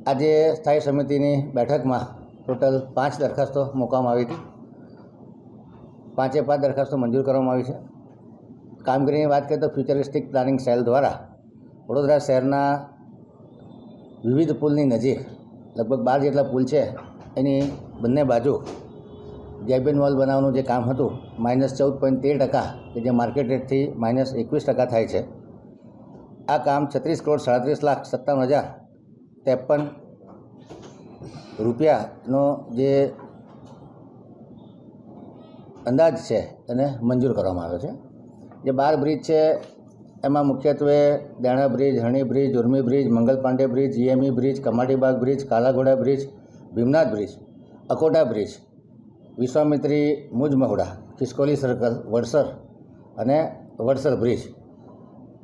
આજે સ્થાયી સમિતિની બેઠકમાં ટોટલ પાંચ દરખાસ્તો મૂકવામાં આવી હતી. પાંચે પાંચ દરખાસ્તો મંજૂર કરવામાં આવી છે. કામગીરીની વાત કરીએ તો ફ્યુચરિસ્ટિક પ્લાનિંગ સેલ દ્વારા વડોદરા શહેરના વિવિધ પુલની નજીક લગભગ બાર જેટલા પુલ છે. એની બંને બાજુ ગેબિન વોલ બનાવવાનું જે કામ હતું, માઇનસ ચૌદ પોઈન્ટ તેર ટકા, કે જે માર્કેટ રેટથી માઇનસ એકવીસ ટકા થાય છે. આ કામ છત્રીસ કરોડ સાડત્રીસ લાખ સત્તાવન હજાર ત્રેપન રૂપિયાનો જે અંદાજ છે એને મંજૂર કરવામાં આવ્યો છે. જે બાર બ્રિજ છે, એમાં મુખ્યત્વે દાણા bridge, હણી bridge, Urmi bridge, Mangal Pandey bridge GME bridge Kamatibaug bridge, Kalaghoda bridge, Bhimnath bridge, Akota bridge, Vishwamitri Muj Mahuda ખિસકોલી circle, Vadsar અને વડસર બ્રિજ.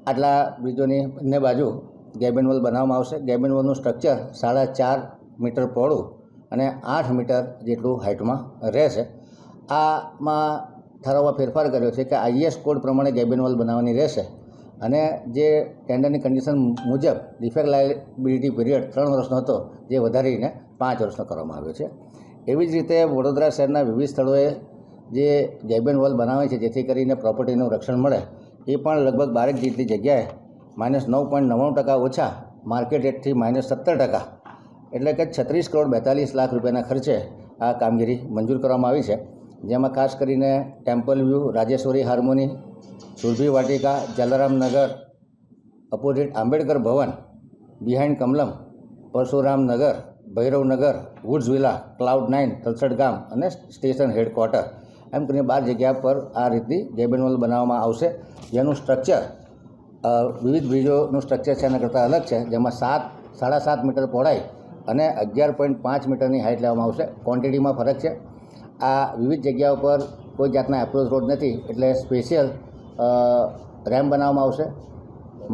આટલા બ્રિજોની બંને બાજુ ગેબિન વોલ બનાવવામાં આવશે. ગેબિન વોલનું સ્ટ્રક્ચર સાડા ચાર મીટર પહોળું અને આઠ મીટર જેટલું હાઇટમાં રહેશે. આમાં ઠરાવમાં ફેરફાર કર્યો છે કે આઈએસ કોડ પ્રમાણે ગેબિન વોલ બનાવવાની રહેશે અને જે ટેન્ડરની કન્ડિશન મુજબ ડિફેક્ટ લાયબિલિટી પીરિયડ ત્રણ વર્ષનો હતો, જે વધારીને પાંચ વર્ષનો કરવામાં આવ્યો છે. એવી જ રીતે વડોદરા શહેરના વિવિધ સ્થળોએ જે ગેબિન વોલ બનાવે છે, જેથી કરીને પ્રોપર્ટીનું રક્ષણ મળે, એ પણ લગભગ બારેક જેટલી જગ્યાએ માઇનસ નવ પોઈન્ટ નવ્વાણું ટકા ઓછા માર્કેટ રેટથી માઇનસ સત્તર ટકા. એટલે કે છત્રીસ કરોડ બેતાલીસ લાખ રૂપિયાના ખર્ચે આ કામગીરી મંજૂર કરવામાં આવી છે. જેમાં ખાસ કરીને temple view, Rajeshwari harmony, Surabhi Vatika Jalaramnagar opposite Ambedkar Bhavan, behind Kamalam, Parshuram Nagar Bhairavnagar woods villa, cloud nine Talsad ગામ અને સ્ટેશન હેડક્વાર્ટર. એમ કરીને બાર જગ્યા પર આ રીતની ગેબિન વોલ બનાવવામાં આવશે. જેનું સ્ટ્રક્ચર વિવિધ બ્રિજોનું સ્ટ્રક્ચર છે એના કરતાં અલગ છે, જેમાં સાત, સાડા સાત મીટર પહોળાઈ અને અગિયાર પોઈન્ટ પાંચ મીટરની હાઇટ લેવામાં આવશે. ક્વોન્ટિટીમાં ફરક છે. આ વિવિધ જગ્યાઓ પર કોઈ જાતના એપ્રોચ રોડ નથી, એટલે સ્પેશિયલ રેમ્પ બનાવવામાં આવશે.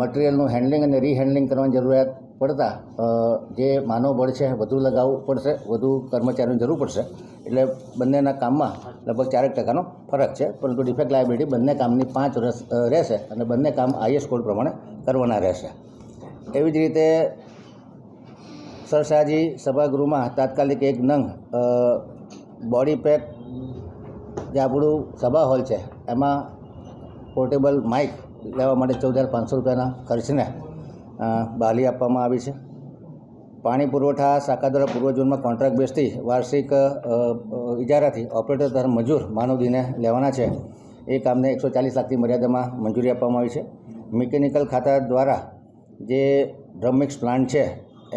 મટિરિયલનું હેન્ડલિંગ અને રીહેન્ડલિંગ કરવાની જરૂરિયાત પડતા જે માનવ બળ છે, વધુ લગાવવું પડશે, વધુ કર્મચારીઓની જરૂર પડશે. એટલે બંનેના કામમાં લગભગ ચારેક ટકાનો ફરક છે, પરંતુ ડિફેક્ટ લાયબિલિટી બંને કામની પાંચ વર્ષ રહેશે અને બંને કામ આઈએસ કોડ પ્રમાણે કરવાના રહેશે. એવી જ રીતે સરસાજી સભાગૃહમાં તાત્કાલિક એક નંગ બોડી પેક જે આપણું સભા હોલ છે, એમાં પોર્ટેબલ માઇક લેવા માટે ચૌદ હજાર પાંચસો રૂપિયાના ખર્ચને બહાલી આપવામાં આવી છે. પાણી પુરવઠા શાખા દ્વારા પૂર્વ ઝોનમાં કોન્ટ્રાક્ટ બેસથી વાર્ષિક ઇજારાથી ઓપરેટર દ્વારા મજૂર માનવદીને લેવાના છે. એ કામને એકસો ચાલીસ લાખની મર્યાદામાં મંજૂરી આપવામાં આવી છે. મિકેનિકલ ખાતા દ્વારા જે ડ્રમ મિક્સ પ્લાન્ટ છે,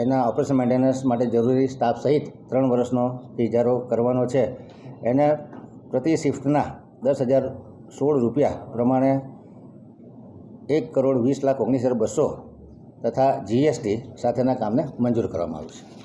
એના ઓપરેશન મેન્ટેનન્સ માટે જરૂરી સ્ટાફ સહિત ત્રણ વર્ષનો ઇજારો કરવાનો છે. એને પ્રતિ શિફ્ટના દસ હજાર સોળ રૂપિયા પ્રમાણે એક કરોડ વીસ લાખ ઓગણીસ હજાર બસો તથા જીએસટી સાથેના કામને મંજૂર કરવામાં આવ્યું છે